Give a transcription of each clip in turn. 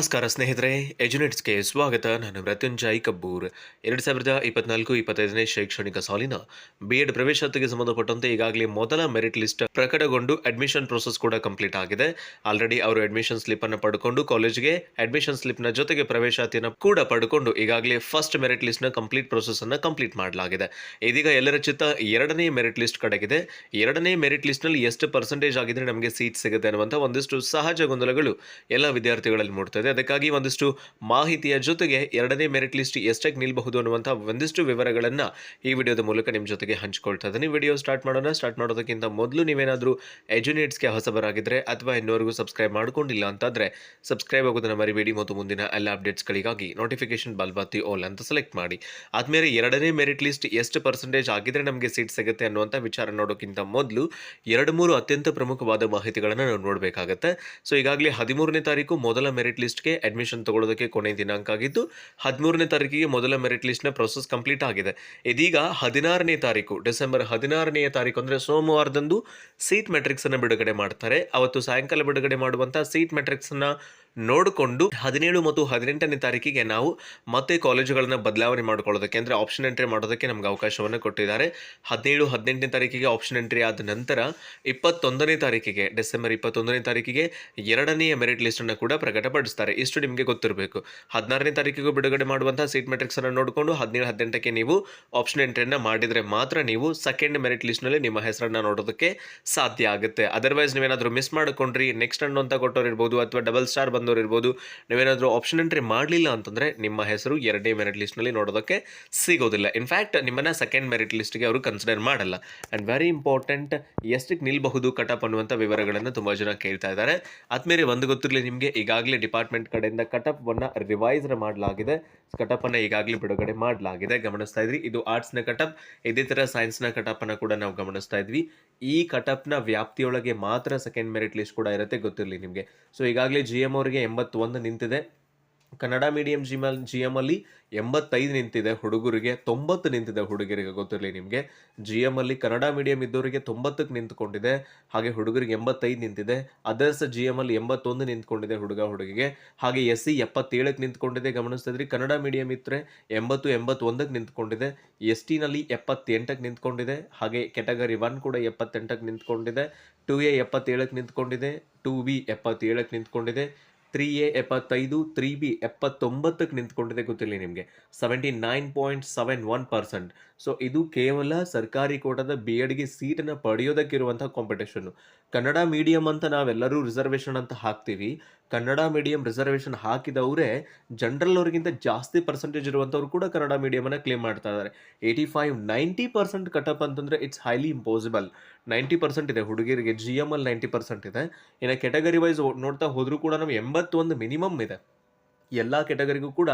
ನಮಸ್ಕಾರ ಸ್ನೇಹಿತರೆ, ಎಜುನೆಟ್ಸ್ಗೆ ಸ್ವಾಗತ. ನಾನು ಮೃತ್ಯುಂಜಯ್ ಕಬ್ಬೂರ್. ಎರಡು ಸಾವಿರದ ಇಪ್ಪತ್ನಾಲ್ಕು ಇಪ್ಪತ್ತೈದನೇ ಶೈಕ್ಷಣಿಕ ಸಾಲಿನ ಬಿ ಎಡ್ ಪ್ರವೇಶಾತಿಗೆ ಸಂಬಂಧಪಟ್ಟಂತೆ ಈಗಾಗಲೇ ಮೊದಲ ಮೆರಿಟ್ ಲಿಸ್ಟ್ ಪ್ರಕಟಗೊಂಡು ಅಡ್ಮಿಷನ್ ಪ್ರೊಸೆಸ್ ಕೂಡ ಕಂಪ್ಲೀಟ್ ಆಗಿದೆ. ಆಲ್ರೆಡಿ ಅವರು ಅಡ್ಮಿಷನ್ ಸ್ಲಿಪ್ ಅನ್ನು ಪಡ್ಕೊಂಡು ಕಾಲೇಜ್ಗೆ ಅಡ್ಮಿಷನ್ ಸ್ಲಿಪ್ನ ಜೊತೆಗೆ ಪ್ರವೇಶಾತಿಯನ್ನು ಕೂಡ ಪಡ್ಕೊಂಡು ಈಗಾಗಲೇ ಫಸ್ಟ್ ಮೆರಿಟ್ ಲಿಸ್ಟ್ನ ಕಂಪ್ಲೀಟ್ ಪ್ರೊಸೆಸ್ ಅನ್ನು ಕಂಪ್ಲೀಟ್ ಮಾಡಲಾಗಿದೆ. ಇದೀಗ ಎಲ್ಲರ ಚಿತ್ತ ಎರಡನೇ ಮೆರಿಟ್ ಲಿಸ್ಟ್ ಕಡೆಗಿದೆ. ಎರಡನೇ ಮೆರಿಟ್ ಲಿಸ್ಟ್ನಲ್ಲಿ ಎಷ್ಟು ಪರ್ಸೆಂಟೇಜ್ ಆಗಿದ್ರೆ ನಮಗೆ ಸೀಟ್ ಸಿಗುತ್ತೆ ಅನ್ನುವಂಥ ಒಂದಿಷ್ಟು ಸಹಜ ಗೊಂದಲಗಳು ಎಲ್ಲ ವಿದ್ಯಾರ್ಥಿಗಳಲ್ಲಿ ಮೂಡ್ತಾ ಇದೆ ಅದಕ್ಕಾಗಿ ಒಂದಿಷ್ಟು ಮಾಹಿತಿಯ ಜೊತೆಗೆ ಎರಡನೇ ಮೆರಿಟ್ ಲಿಸ್ಟ್ ಎಷ್ಟಕ್ಕೆ ನಿಲ್ಬಹುದು ಅನ್ನುವಂಥ ಒಂದಿಷ್ಟು ವಿವರಗಳನ್ನು ಈ ವಿಡಿಯೋದ ಮೂಲಕ ನಿಮ್ಮ ಜೊತೆಗೆ ಹಂಚ್ಕೊಳ್ತಾ ಇದ್ದೀನಿ ವಿಡಿಯೋ ಸ್ಟಾರ್ಟ್ ಮಾಡೋಣ. ಸ್ಟಾರ್ಟ್ ಮಾಡೋದಕ್ಕಿಂತ ಮೊದಲು ನೀವೇನಾದರೂ ಎಜುನೇಟ್ಸ್ಗೆ ಹೊಸಬರಾಗಿದ್ದರೆ ಅಥವಾ ಇನ್ನೋರಿಗೂ ಸಬ್ಸ್ಕ್ರೈಬ್ ಮಾಡ್ಕೊಂಡಿಲ್ಲ ಅಂತಂದರೆ ಸಬ್ಸ್ಕ್ರೈಬ್ ಆಗೋದನ್ನು ಮರಿಬೇಡಿ. ಮತ್ತು ಮುಂದಿನ ಎಲ್ಲ ಅಪ್ಡೇಟ್ಸ್ಗಳಿಗಾಗಿ ನೋಟಿಫಿಕೇಶನ್ ಬಲ್ಬಾತಿ ಓಲ್ ಅಂತ ಸೆಲೆಕ್ಟ್ ಮಾಡಿ. ಆದಮೇಲೆ ಎರಡನೇ ಮೆರಿಟ್ ಲಿಸ್ಟ್ ಎಷ್ಟು ಪರ್ಸೆಂಟೇಜ್ ಆಗಿದ್ರೆ ನಮಗೆ ಸೀಟ್ ಸಿಗುತ್ತೆ ಅನ್ನುವಂಥ ವಿಚಾರ ನೋಡೋಕ್ಕಿಂತ ಮೊದಲು ಎರಡು ಮೂರು ಅತ್ಯಂತ ಪ್ರಮುಖವಾದ ಮಾಹಿತಿಗಳನ್ನು ನಾವು ನೋಡಬೇಕಾಗತ್ತೆ. ಸೊ ಈಗಾಗಲೇ ಹದಿಮೂರನೇ ತಾರೀಕು ಮೊದಲ ಮೆರಿಟ್ ಲಿಸ್ಟ್ಗೆ ಅಡ್ಮಿಷನ್ ತಗೊಳ್ಳೋದಕ್ಕೆ ಕೊನೆ ದಿನಾಂಕ ಆಗಿದ್ದು, ಹದಿಮೂರನೇ ತಾರೀಕಿಗೆ ಮೊದಲ ಮೆರಿಟ್ ಲಿಸ್ಟ್ನ ಪ್ರೊಸೆಸ್ ಕಂಪ್ಲೀಟ್ ಆಗಿದೆ. ಇದೀಗ ಹದಿನಾರನೇ ತಾರೀಕು, ಡಿಸೆಂಬರ್ ಹದಿನಾರನೆಯ ತಾರೀಕು ಅಂದರೆ ಸೋಮವಾರದಂದು ಸೀಟ್ ಮೆಟ್ರಿಕ್ಸನ್ನು ಬಿಡುಗಡೆ ಮಾಡ್ತಾರೆ. ಅವತ್ತು ಸಾಯಂಕಾಲ ಬಿಡುಗಡೆ ಮಾಡುವಂಥ ಸೀಟ್ ಮೆಟ್ರಿಕ್ಸನ್ನು ನೋಡಿಕೊಂಡು ಹದಿನೇಳು ಮತ್ತು ಹದಿನೆಂಟನೇ ತಾರೀಕಿಗೆ ನಾವು ಮತ್ತೆ ಕಾಲೇಜುಗಳನ್ನು ಬದಲಾವಣೆ ಮಾಡಿಕೊಳ್ಳೋದಕ್ಕೆ, ಅಂದರೆ ಆಪ್ಷನ್ ಎಂಟ್ರಿ ಮಾಡೋದಕ್ಕೆ ನಮ್ಗೆ ಅವಕಾಶವನ್ನು ಕೊಟ್ಟಿದ್ದಾರೆ. ಹದಿನೇಳು, ಹದಿನೆಂಟನೇ ತಾರೀಕಿಗೆ ಆಪ್ಷನ್ ಎಂಟ್ರಿ ಆದ ನಂತರ ಇಪ್ಪತ್ತೊಂದನೇ ತಾರೀಕಿಗೆ, ಡಿಸೆಂಬರ್ ಇಪ್ಪತ್ತೊಂದನೇ ತಾರೀಕಿಗೆ ಎರಡನೆಯ ಮೆರಿಟ್ ಲಿಸ್ಟನ್ನು ಕೂಡ ಪ್ರಕಟಪಡಿಸ್ತಾರೆ. ಇಷ್ಟು ನಿಮಗೆ ಗೊತ್ತಿರಬೇಕು. ಹದಿನಾರನೇ ತಾರೀಕಿಗೂ ಬಿಡುಗಡೆ ಮಾಡುವಂಥ ಸೀಟ್ ಮೆಟ್ರಿಕ್ಸನ್ನು ನೋಡಿಕೊಂಡು ಹದಿನೇಳು, ಹದಿನೆಂಟಕ್ಕೆ ನೀವು ಆಪ್ಷನ್ ಎಂಟ್ರಿಯನ್ನು ಮಾಡಿದರೆ ಮಾತ್ರ ನೀವು ಸೆಕೆಂಡ್ ಮೆರಿಟ್ ಲಿಸ್ಟ್ನಲ್ಲಿ ನಿಮ್ಮ ಹೆಸರನ್ನು ನೋಡೋದಕ್ಕೆ ಸಾಧ್ಯ ಆಗುತ್ತೆ. ಅದರ್ವೈಸ್ ನೀವೇನಾದರೂ ಮಿಸ್ ಮಾಡಿಕೊಂಡ್ರಿ ನೆಕ್ಸ್ಟ್ ಅನ್ನು ಅಂತ ಕೊಟ್ಟೋರು ಇರ್ಬೋದು ಅಥವಾ ಡಬಲ್ ಸ್ಟಾರ್ ಬಂದವರು ಇರ್ಬೋದು. ನೀವೇನಾದರೂ ಆಪ್ಷನ್ ಎಂಟ್ರಿ ಮಾಡಲಿಲ್ಲ ಅಂತಂದರೆ ನಿಮ್ಮ ಹೆಸರು ಎರಡನೇ ಮೆರಿಟ್ ಲಿಸ್ಟ್ನಲ್ಲಿ ನೋಡೋದಕ್ಕೆ ಸಿಗೋದಿಲ್ಲ. ಇನ್ಫ್ಯಾಕ್ಟ್ ನಿಮ್ಮನ್ನು ಸೆಕೆಂಡ್ ಮೆರಿಟ್ ಲಿಸ್ಟ್ಗೆ ಅವರು ಕನ್ಸಿಡರ್ ಮಾಡಲ್ಲ. ಆ್ಯಂಡ್ ವೆರಿ ಇಂಪಾರ್ಟೆಂಟ್ ಎಷ್ಟಕ್ಕೆ ನಿಲ್ಬಹುದು ಕಟಪ್ ಅನ್ನುವಂಥ ವಿವರಗಳನ್ನು ತುಂಬ ಜನ ಕೇಳ್ತಾ ಇದ್ದಾರೆ. ಆದ್ಮೇಲೆ ಒಂದು ಗೊತ್ತಿರಲಿ ನಿಮಗೆ, ಈಗಾಗಲೇ ಡಿಪಾರ್ಟ್ಮೆಂಟ್ ಕಡೆಯಿಂದ ಕಟಪ್ವನ್ನು ರಿವೈಸ್ ಮಾಡಲಾಗಿದೆ. ಕಟಪನ್ನು ಈಗಾಗಲೇ ಬಿಡುಗಡೆ ಮಾಡಲಾಗಿದೆ. ಗಮನಿಸ್ತಾ ಇದ್ರಿ, ಇದು ಆರ್ಟ್ಸ್ನ ಕಟಪ್ ಇದೇ ಥರ ಸೈನ್ಸ್ನ ಕಟಪನ್ನು ಕೂಡ ನಾವು ಗಮನಿಸ್ತಾ ಇದ್ವಿ. ಈ ಕಟಪ್ನ ವ್ಯಾಪ್ತಿಯೊಳಗೆ ಮಾತ್ರ ಸೆಕೆಂಡ್ ಮೆರಿಟ್ ಲಿಸ್ಟ್ ಕೂಡ ಇರುತ್ತೆ ಗೊತ್ತಿರಲಿ ನಿಮಗೆ. ಸೊ ಈಗಾಗಲೇ ಜಿ ಅವರಿಗೆ ಎಂಬತ್ತೊಂದು ನಿಂತಿದೆ. Kannada medium G L G M ಅಲ್ಲಿ ಎಂಬತ್ತೈದು ನಿಂತಿದೆ ಹುಡುಗರಿಗೆ, ತೊಂಬತ್ತು ನಿಂತಿದೆ ಹುಡುಗರಿಗೆ ಗೊತ್ತಿರಲಿ ನಿಮಗೆ. ಜಿ ಎಂ ಅಲ್ಲಿ ಕನ್ನಡ ಮೀಡಿಯಂ ಇದ್ದವರಿಗೆ ತೊಂಬತ್ತಕ್ಕೆ ನಿಂತ್ಕೊಂಡಿದೆ, ಹಾಗೆ ಹುಡುಗರಿಗೆ ಎಂಬತ್ತೈದು ನಿಂತಿದೆ. ಅದರ್ಸ್ ಜಿ ಅಲ್ಲಿ ಎಂಬತ್ತೊಂದು ನಿಂತ್ಕೊಂಡಿದೆ ಹುಡುಗ ಹುಡುಗಿಗೆ, ಹಾಗೆ ಎಸ್ ಸಿ ಎಪ್ಪತ್ತೇಳಕ್ಕೆ ನಿಂತ್ಕೊಂಡಿದೆ ಗಮನಿಸ್ತಿದ್ರಿ ಕನ್ನಡ ಮೀಡಿಯಂ ಇದ್ದರೆ ಎಂಬತ್ತು, ಎಂಬತ್ತೊಂದಕ್ಕೆ ನಿಂತ್ಕೊಂಡಿದೆ. ಎಸ್ ಟಿನಲ್ಲಿ ಎಪ್ಪತ್ತೆಂಟಕ್ಕೆ ನಿಂತ್ಕೊಂಡಿದೆ, ಹಾಗೆ ಕೆಟಗರಿ ಒನ್ ಕೂಡ ಎಪ್ಪತ್ತೆಂಟಕ್ಕೆ ನಿಂತ್ಕೊಂಡಿದೆ. ಟು ಎ ಎಪ್ಪತ್ತೇಳಕ್ಕೆ ನಿಂತ್ಕೊಂಡಿದೆ, ಟು ಬಿ ಎಪ್ಪತ್ತೇಳಕ್ಕೆ ನಿಂತ್ಕೊಂಡಿದೆ. ತ್ರೀ ಎ ಎಪ್ಪತ್ತೈದು ತ್ರೀ ಬಿ ಎಪ್ಪತ್ತೊಂಬತ್ತಕ್ಕೆ ನಿಂತ್ಕೊಂಡಿದೆ ಗೊತ್ತಿಲ್ಲ ನಿಮಗೆ. Seventy nine point seven one percent so ಇದು ಕೇವಲ ಸರ್ಕಾರಿ ಕೋಟದ ಬಿ ಎಡ್ಗೆ ಸೀಟನ್ನು ಪಡೆಯೋದಕ್ಕಿರುವಂಥ ಕಾಂಪಿಟೇಷನ್ನು ಕನ್ನಡ ಮೀಡಿಯಂ ಅಂತ ನಾವೆಲ್ಲರೂ ರಿಸರ್ವೇಷನ್ ಅಂತ ಹಾಕ್ತೀವಿ. ಕನ್ನಡ ಮೀಡಿಯಂ ರಿಸರ್ವೇಷನ್ ಹಾಕಿದವರೇ ಜನರಲ್ ಅವ್ರಿಗಿಂತ ಜಾಸ್ತಿ ಪರ್ಸೆಂಟೇಜ್ ಇರುವಂಥವ್ರು ಕೂಡ ಕನ್ನಡ ಮೀಡಿಯಮನ್ನು ಕ್ಲೇಮ್ ಮಾಡ್ತಾ ಇದ್ದಾರೆ. Eighty five ninety percent cutoff ಅಂತಂದರೆ it's highly impossible ninety percent ಇದೆ. ಹುಡುಗಿರಿಗೆ ಜಿ ಎಂ ಅಲ್ಲಿ ನೈಂಟಿ ಪರ್ಸೆಂಟ್ ಇದೆ. ಇನ್ನು ಕೆಟಗರಿ ವೈಸ್ ನೋಡ್ತಾ ಹೋದರೂ ಕೂಡ ನಾವು ಎಂಬತ್ತೊಂದು ಮಿನಿಮಮ್ ಇದೆ. ಎಲ್ಲ ಕೆಟಗರಿಗೂ ಕೂಡ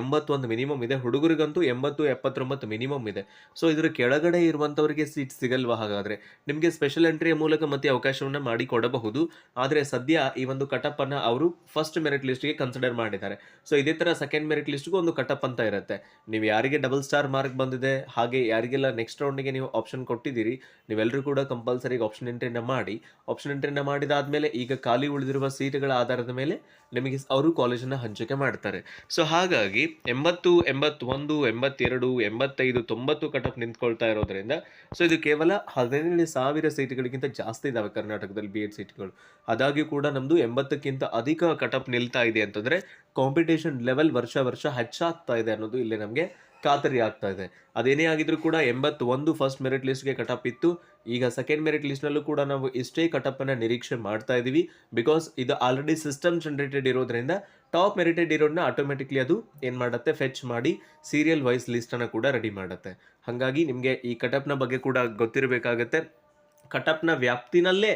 ಎಂಬತ್ತೊಂದು ಮಿನಿಮಮ್ ಇದೆ. ಹುಡುಗರಿಗಂತೂ ಎಂಬತ್ತು, ಎಪ್ಪತ್ತೊಂಬತ್ತು ಮಿನಿಮಮ್ ಇದೆ. ಸೊ ಇದರ ಕೆಳಗಡೆ ಇರುವಂಥವರಿಗೆ ಸೀಟ್ ಸಿಗಲ್ವಾ ಹಾಗಾದರೆ? ನಿಮಗೆ ಸ್ಪೆಷಲ್ ಎಂಟ್ರಿಯ ಮೂಲಕ ಮತ್ತೆ ಅವಕಾಶವನ್ನು ಮಾಡಿ ಕೊಡಬಹುದು. ಆದರೆ ಸದ್ಯ ಈ ಒಂದು ಕಟಪ್ಪನ್ನು ಅವರು ಫಸ್ಟ್ ಮೆರಿಟ್ ಲಿಸ್ಟ್ಗೆ ಕನ್ಸಿಡರ್ ಮಾಡಿದ್ದಾರೆ. ಸೊ ಇದೇ ಥರ ಸೆಕೆಂಡ್ ಮೆರಿಟ್ ಲಿಸ್ಟ್ಗೂ ಒಂದು ಕಟಪ್ ಅಂತ ಇರುತ್ತೆ. ನೀವು ಯಾರಿಗೆ ಡಬಲ್ ಸ್ಟಾರ್ ಮಾರ್ಕ್ ಬಂದಿದೆ, ಹಾಗೆ ಯಾರಿಗೆಲ್ಲ ನೆಕ್ಸ್ಟ್ ರೌಂಡಿಗೆ ನೀವು ಆಪ್ಷನ್ ಕೊಟ್ಟಿದ್ದೀರಿ ನೀವೆಲ್ಲರೂ ಕೂಡ ಕಂಪಲ್ಸರಿ ಆಪ್ಷನ್ ಎಂಟ್ರಿನ ಮಾಡಿ. ಆಪ್ಷನ್ ಎಂಟ್ರಿನ ಮಾಡಿದಾದ್ಮೇಲೆ ಈಗ ಖಾಲಿ ಉಳಿದಿರುವ ಸೀಟ್ಗಳ ಆಧಾರದ ಮೇಲೆ ನಿಮಗೆ ಅವರು ಕಾಲೇಜನ್ನು ಹಂಚಿಕೆ ಮಾಡ್ತಾರೆ. ಸೊ ಹಾಗಾಗಿ ಎಂಬತ್ತು, ಎಂಬತ್ತೊಂದು, ಎಂಬತ್ತೆರಡು, ಎಂಬತ್ತೈದು, ತೊಂಬತ್ತು ಕಟಪ್ ನಿಂತ್ಕೊಳ್ತಾ ಇರೋದ್ರಿಂದ ಸೊ ಇದು ಕೇವಲ ಹದಿನೇಳು ಸಾವಿರ ಸೀಟ್ಗಳಿಗಿಂತ ಜಾಸ್ತಿ ಇದಾವೆ ಕರ್ನಾಟಕದಲ್ಲಿ ಬಿ ಎಡ್ ಸೀಟ್ಗಳು. ಅದಾಗ್ಯೂ ಕೂಡ ನಮ್ಮದು ಎಂಬತ್ತಕ್ಕಿಂತ ಅಧಿಕ ಕಟಪ್ ನಿಲ್ತಾ ಇದೆ ಅಂತಂದರೆ ಕಾಂಪಿಟೇಷನ್ ಲೆವೆಲ್ ವರ್ಷ ವರ್ಷ ಹೆಚ್ಚಾಗ್ತಾ ಇದೆ ಅನ್ನೋದು ಇಲ್ಲಿ ನಮಗೆ ಖಾತರಿ ಆಗ್ತಾ ಇದೆ. ಅದೇನೇ ಆಗಿದ್ರೂ ಕೂಡ ಎಂಬತ್ತೊಂದು ಫಸ್ಟ್ ಮೆರಿಟ್ ಲಿಸ್ಟ್ಗೆ ಕಟಪ್ ಇತ್ತು. ಈಗ ಸೆಕೆಂಡ್ ಮೆರಿಟ್ ಲಿಸ್ಟ್ನಲ್ಲೂ ಕೂಡ ನಾವು ಇಷ್ಟೇ ಕಟಪ್ಪನ್ನು ನಿರೀಕ್ಷೆ ಮಾಡ್ತಾ ಇದ್ದೀವಿ ಬಿಕಾಸ್ ಇದು ಆಲ್ರೆಡಿ ಸಿಸ್ಟಮ್ ಜನರೇಟೆಡ್ ಇರೋದ್ರಿಂದ ಟಾಪ್ ಮೆರಿಟೆಡ್ ಇರೋದನ್ನ ಆಟೋಮೆಟಿಕ್ಲಿ ಅದು ಏನು ಮಾಡುತ್ತೆ? ಫೆಚ್ ಮಾಡಿ ಸೀರಿಯಲ್ ವೈಸ್ ಲಿಸ್ಟನ್ನು ಕೂಡ ರೆಡಿ ಮಾಡುತ್ತೆ. ಹಾಗಾಗಿ ನಿಮಗೆ ಈ ಕಟಪ್ನ ಬಗ್ಗೆ ಕೂಡ ಗೊತ್ತಿರಬೇಕಾಗತ್ತೆ. ಕಟಪ್ನ ವ್ಯಾಪ್ತಿನಲ್ಲೇ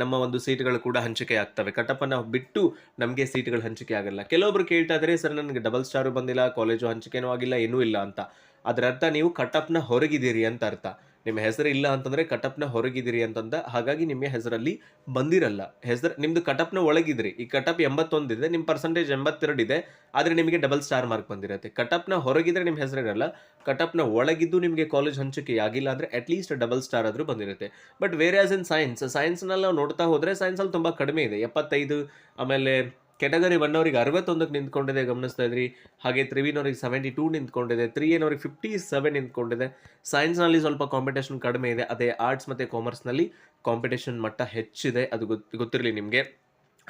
ನಮ್ಮ ಒಂದು ಸೀಟ್ಗಳು ಕೂಡ ಹಂಚಿಕೆ ಆಗ್ತವೆ ಕಟಪನ್ನು ಬಿಟ್ಟು ನಮಗೆ ಸೀಟ್ಗಳು ಹಂಚಿಕೆ ಆಗಲ್ಲ. ಕೆಲವೊಬ್ರು ಕೇಳ್ತಾ ಇದ್ದಾರೆ ಸರ್, ನನಗೆ ಡಬಲ್ ಸ್ಟಾರು ಬಂದಿಲ್ಲ, ಕಾಲೇಜು ಹಂಚಿಕೆನೂ ಆಗಿಲ್ಲ, ಏನೂ ಇಲ್ಲ ಅಂತ. ಅದರ ಅರ್ಥ ನೀವು ಕಟಪ್ನ ಹೊರಗಿದ್ದೀರಿ ಅಂತ ಅರ್ಥ. ನಿಮ್ಮ ಹೆಸರು ಇಲ್ಲ ಅಂತಂದ್ರೆ ಕಟಪ್ನ ಹೊರಗಿದಿರಿ ಅಂತಂದ, ಹಾಗಾಗಿ ನಿಮ್ಮ ಹೆಸರಲ್ಲಿ ಬಂದಿರಲ್ಲ. ಹೆಸರು ನಿಮ್ಮದು ಕಟಪ್ನ ಒಳಗಿದ್ರಿ. ಈ ಕಟಪ್ ಎಂಬತ್ತೊಂದಿದೆ ನಿಮ್ಮ ಪರ್ಸೆಂಟೇಜ್ ಎಂಬತ್ತೆರಡು ಇದೆ ಆದರೆ ನಿಮಗೆ ಡಬಲ್ ಸ್ಟಾರ್ ಮಾರ್ಕ್ ಬಂದಿರುತ್ತೆ. ಕಟಪ್ನ ಹೊರಗಿದ್ರೆ ನಿಮ್ಮ ಹೆಸರಿರಲ್ಲ ಕಟಪ್ನ ಒಳಗಿದ್ದು ನಿಮಗೆ ಕಾಲೇಜ್ ಹಂಚಿಕೆ ಆಗಿಲ್ಲ ಅಂದರೆ ಅಟ್ಲೀಸ್ಟ್ ಡಬಲ್ ಸ್ಟಾರ್ ಆದರೂ ಬಂದಿರುತ್ತೆ. But where as in science ಸೈನ್ಸ್ನಲ್ಲಿ ನಾವು ನೋಡ್ತಾ ಹೋದರೆ ಸೈನ್ಸಲ್ಲಿ ತುಂಬ ಕಡಿಮೆ ಇದೆ. ಎಪ್ಪತ್ತೈದು, ಆಮೇಲೆ ಕೆಟಗರಿ ಒನ್ ಅವರಿಗೆ ಅರವತ್ತೊಂದಕ್ಕೆ ನಿಂತ್ಕೊಂಡಿದೆ, ಗಮನಿಸ್ತಾ ಇದ್ರಿ. ಹಾಗೆ ತ್ರಿವಿನ್ ಅವರಿಗೆ ಸೆವೆಂಟಿ ಟೂ ನಿಂತ್ಕೊಂಡಿದೆ ತ್ರೀ ಏನ್ ಅವ್ರಿಗೆ ಫಿಫ್ಟಿ ಸೆವೆನ್ ನಿಂತ್ಕೊಂಡಿದೆ ಸೈನ್ಸ್ನಲ್ಲಿ ಸ್ವಲ್ಪ ಕಾಂಪಿಟೇಷನ್ ಕಡಿಮೆ ಇದೆ, ಅದೇ ಆರ್ಟ್ಸ್ ಮತ್ತು ಕಾಮರ್ಸ್ನಲ್ಲಿ ಕಾಂಪಿಟೇಷನ್ ಮಟ್ಟ ಹೆಚ್ಚಿದೆ, ಅದು ಗೊತ್ತು ಗೊತ್ತಿರಲಿ ನಿಮಗೆ.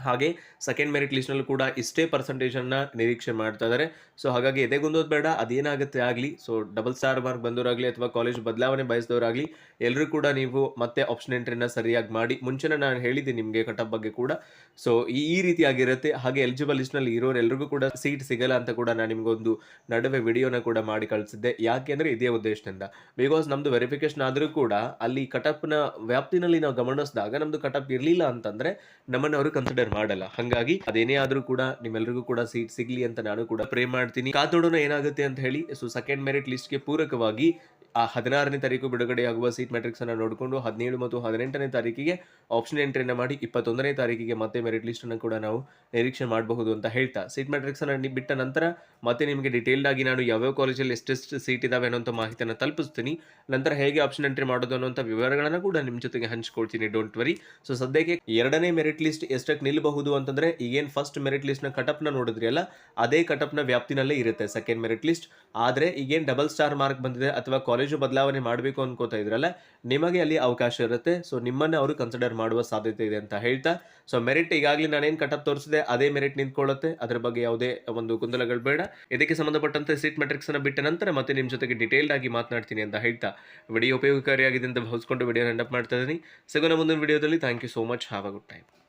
ಹಾಗೆ ಸೆಕೆಂಡ್ ಮೆರಿಟ್ ಲಿಸ್ಟ್ನಲ್ಲೂ ಕೂಡ ಇಷ್ಟೇ ಪರ್ಸೆಂಟೇಜನ್ನು ನಿರೀಕ್ಷೆ ಮಾಡ್ತಾ ಇದ್ದಾರೆ ಸೊ ಹಾಗಾಗಿ ಎದೆಗೊಂದೋದು ಬೇಡ, ಅದೇನಾಗುತ್ತೆ ಆಗಲಿ. ಸೊ ಡಬಲ್ ಸ್ಟಾರ್ ಮಾರ್ಕ್ ಬಂದವರಾಗಲಿ ಅಥವಾ ಕಾಲೇಜ್ ಬದಲಾವಣೆ ಬಯಸಿದವರಾಗಲಿ ಎಲ್ಲರೂ ಕೂಡ ನೀವು ಮತ್ತೆ ಆಪ್ಷನ್ ಎಂಟ್ರಿನ ಸರಿಯಾಗಿ ಮಾಡಿ. ಮುಂಚೆನೇ ನಾನು ಹೇಳಿದ್ದೀನಿ ನಿಮಗೆ ಕಟಪ್ ಬಗ್ಗೆ ಕೂಡ. ಸೊ ಈ ರೀತಿಯಾಗಿರುತ್ತೆ ಹಾಗೆ ಎಲಿಜಿಬಲ್ ಲಿಸ್ಟ್ನಲ್ಲಿ ಇರೋರು ಎಲ್ರಿಗೂ ಕೂಡ ಸೀಟ್ ಸಿಗಲ್ಲ ಅಂತ ಕೂಡ ನಾನು ನಿಮಗೊಂದು ನಡುವೆ ವಿಡಿಯೋನ ಕೂಡ ಮಾಡಿ ಕಳಿಸಿದ್ದೆ. ಯಾಕೆಂದರೆ ಇದೇ ಉದ್ದೇಶದಿಂದ. ಬಿಕಾಸ್ ನಮ್ಮದು ವೆರಿಫಿಕೇಶನ್ ಆದರೂ ಕೂಡ ಅಲ್ಲಿ ಕಟಪ್ನ ವ್ಯಾಪ್ತಿನಲ್ಲಿ ನಾವು ಗಮನಿಸಿದಾಗ ನಮ್ಮದು ಕಟಪ್ ಇರಲಿಲ್ಲ ಅಂತಂದರೆ ನಮ್ಮನ್ನು ಅವರು ಕನ್ಸಿಡರ್ ಮಾಡಲ್ಲ. ಹಾಗಾಗಿ ಅದೇನೇ ಆದ್ರೂ ಕೂಡ ನಿಮ್ಮೆಲ್ಲರಿಗೂ ಕೂಡ ಸೀಟ್ ಸಿಗ್ಲಿ ಅಂತ ನಾನು ಕೂಡ ಪ್ರೇ ಮಾಡ್ತೀನಿ. ಕಾತೋಡೋಣ ಏನಾಗುತ್ತೆ ಅಂತ ಹೇಳಿ ಸೊ ಸೆಕೆಂಡ್ ಮೆರಿಟ್ ಲಿಸ್ಟ್ಗೆ ಪೂರಕವಾಗಿ ಆ ಹದಿನಾರನೇ ತಾರೀಕು ಬಿಡುಗಡೆಯಾಗುವ ಸೀಟ್ ಮ್ಯಾಟ್ರಿಕ್ಸ್ ಅನ್ನು ನೋಡಿಕೊಂಡು ಹದಿನೇಳು ಮತ್ತು ಹದಿನೆಂಟನೇ ತಾರೀಕಿಗೆ ಆಪ್ಷನ್ ಎಂಟ್ರಿಯನ್ನು ಮಾಡಿ ಇಪ್ಪತ್ತೊಂದನೇ ತಾರೀಕಿಗೆ ಮತ್ತೆ ಮೆರಿಟ್ ಲಿಸ್ಟ್ ಅನ್ನು ಕೂಡ ನಾವು ನಿರೀಕ್ಷೆ ಮಾಡಬಹುದು ಅಂತ ಹೇಳ್ತಾ. ಸೀಟ್ ಮ್ಯಾಟ್ರಿಕ್ಸ್ ಅನ್ನು ನಿ- ಬಿಟ್ಟ ನಂತರ ಮತ್ತೆ ನಿಮಗೆ ಡಿಟೇಲ್ಡ್ ಆಗಿ ನಾನು ಯಾವ್ಯಾವ ಕಾಲೇಜಲ್ಲಿ ಎಷ್ಟೆಷ್ಟು ಸೀಟ್ ಇದಾವೆ ಅನ್ನೋಂಥ ಮಾಹಿತಿಯನ್ನು ತಲುಪಿಸ್ತೀನಿ. ನಂತರ ಹೇಗೆ ಆಪ್ಷನ್ ಎಂಟ್ರಿ ಮಾಡೋದು ಅನ್ನೋಂಥ ವಿವರಗಳನ್ನು ಕೂಡ ನಿಮ್ಮ ಜೊತೆಗೆ ಹಂಚಿಕೊಳ್ತೀನಿ ಡೋಂಟ್ ವರಿ ಸೊ ಸದ್ಯಕ್ಕೆ ಎರಡನೇ ಮೆರಿಟ್ ಲಿಸ್ಟ್ ಎಷ್ಟಕ್ಕೆ ನಿಲ್ಲಬಹುದು ಅಂತಂದ್ರೆ ಈಗೇನು ಫಸ್ಟ್ ಮೆರಿಟ್ ಲಿಸ್ಟ್ನ ಕಟಪ್ನ ನೋಡಿದ್ರಿ ಅಲ್ಲ, ಅದೇ ಕಟಪ್ನ ವ್ಯಾಪ್ತಿನಲ್ಲೇ ಇರುತ್ತೆ ಸೆಕೆಂಡ್ ಮೆರಿಟ್ ಲಿಸ್ಟ್ ಆದರೆ ಈಗೇನು ಡಬಲ್ ಸ್ಟಾರ್ ಮಾರ್ಕ್ ಬಂದಿದೆ ಅಥವಾ ಕಾಲೇಜು ಬದಲಾವಣೆ ಮಾಡಬೇಕು ಅನ್ಕೋತಾ ಇದ್ರಲ್ಲ, ನಿಮಗೆ ಅಲ್ಲಿ ಅವಕಾಶ ಇರುತ್ತೆ. ಸೊ ನಿಮ್ಮನ್ನ ಅವರು ಕನ್ಸಿಡರ್ ಮಾಡುವ ಸಾಧ್ಯತೆ ಇದೆ ಅಂತ ಹೇಳ್ತಾ. ಸೊ ಮೆರಿಟ್ ಈಗಾಗಲೇ ನಾನೇನು ಕಟಪ್ ತೋರಿಸಿದೆ, ಅದೇ ಮೆರಿಟ್ ನಿಂತ್ಕೊಳ್ಳುತ್ತೆ. ಅದರ ಬಗ್ಗೆ ಯಾವುದೇ ಒಂದು ಗೊಂದಲಗಳು ಬೇಡ. ಇದಕ್ಕೆ ಸಂಬಂಧಪಟ್ಟಂತೆ ಸೀಟ್ ಮೆಟ್ರಿಕ್ಸ್ ಅನ್ನು ಬಿಟ್ಟ ನಂತರ ಮತ್ತೆ ನಿಮ್ಮ ಜೊತೆಗೆ ಡಿಟೇಲ್ಡ್ ಆಗಿ ಮಾತನಾಡ್ತೀನಿ ಅಂತ ಹೇಳ್ತಾ. ವಿಡಿಯೋ ಉಪಯೋಗಕಾರಿಯಾಗಿದೆ ಅಂತ ಭಾವಿಸ್ಕೊಂಡು ವಿಡಿಯೋ ಎಂಡಪ್ ಮಾಡ್ತಾ ಇದ್ದೀನಿ. ಸಿಗೋಣ ಮುಂದಿನ ವಿಡಿಯೋದಲ್ಲಿ. Thank you so much have a good time